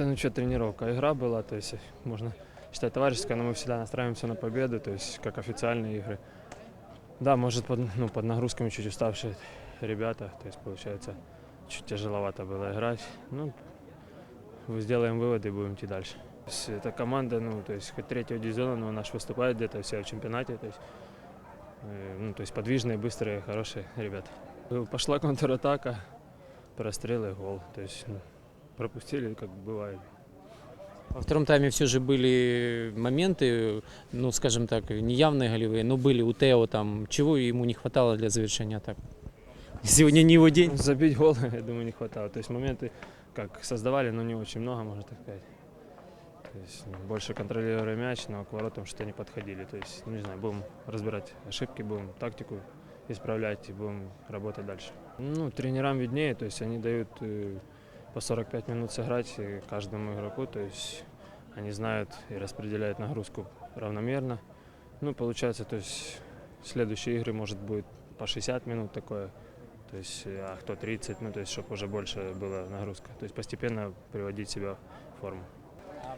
Да ну что, тренировка, игра была, то есть можно считать товарищеская, но мы всегда настраиваемся на победу, то есть как официальные игры. Да, может под, ну, под нагрузками чуть уставшие ребята, то есть получается чуть тяжеловато было играть. Ну, сделаем выводы и будем идти дальше. Эта команда, ну, то есть хоть третьего дивизиона, но наш выступает где-то все в чемпионате, то есть, э, ну, то есть подвижные, быстрые, хорошие ребята. Пошла контратака, прострелы, гол, то есть ну, пропустили, как бывает. Во втором тайме все же были моменты, ну, скажем так, неявные голевые, но были у Тео там. Чего ему не хватало для завершения атак? Сегодня не его день. Забить гол, я думаю, не хватало. То есть моменты как создавали, но не очень много, можно так сказать. То есть ну, больше контролировали мяч, но к воротам что не подходили. То есть, ну, не знаю, будем разбирать ошибки, будем тактику исправлять и будем работать дальше. Ну, тренерам виднее, то есть они дают э, по 45 минут сыграть каждому игроку, то есть они знают и распределяют нагрузку равномерно. Ну, получается, то есть следующие игры может будет по 60 минут такое, то есть, а кто 30, ну, то есть, чтобы уже больше была нагрузка. То есть постепенно приводить себя в форму.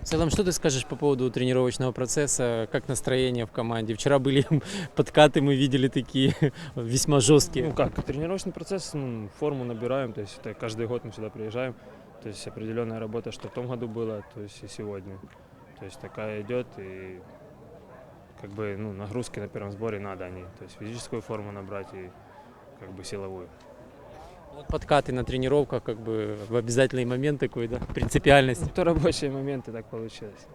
В целом, что ты скажешь по поводу тренировочного процесса? Как настроение в команде? Вчера были подкаты, мы видели такие весьма жесткие. Ну как, тренировочный процесс, ну, форму набираем, то есть это каждый год мы сюда приезжаем, то есть определенная работа, что в том году было, то есть и сегодня. То есть такая идет, и как бы ну, нагрузки на первом сборе надо они, то есть физическую форму набрать и как бы силовую. Вот подкаты на тренировках, как бы в обязательный момент такой, да, принципиальность. Ну, то рабочие моменты так получилось.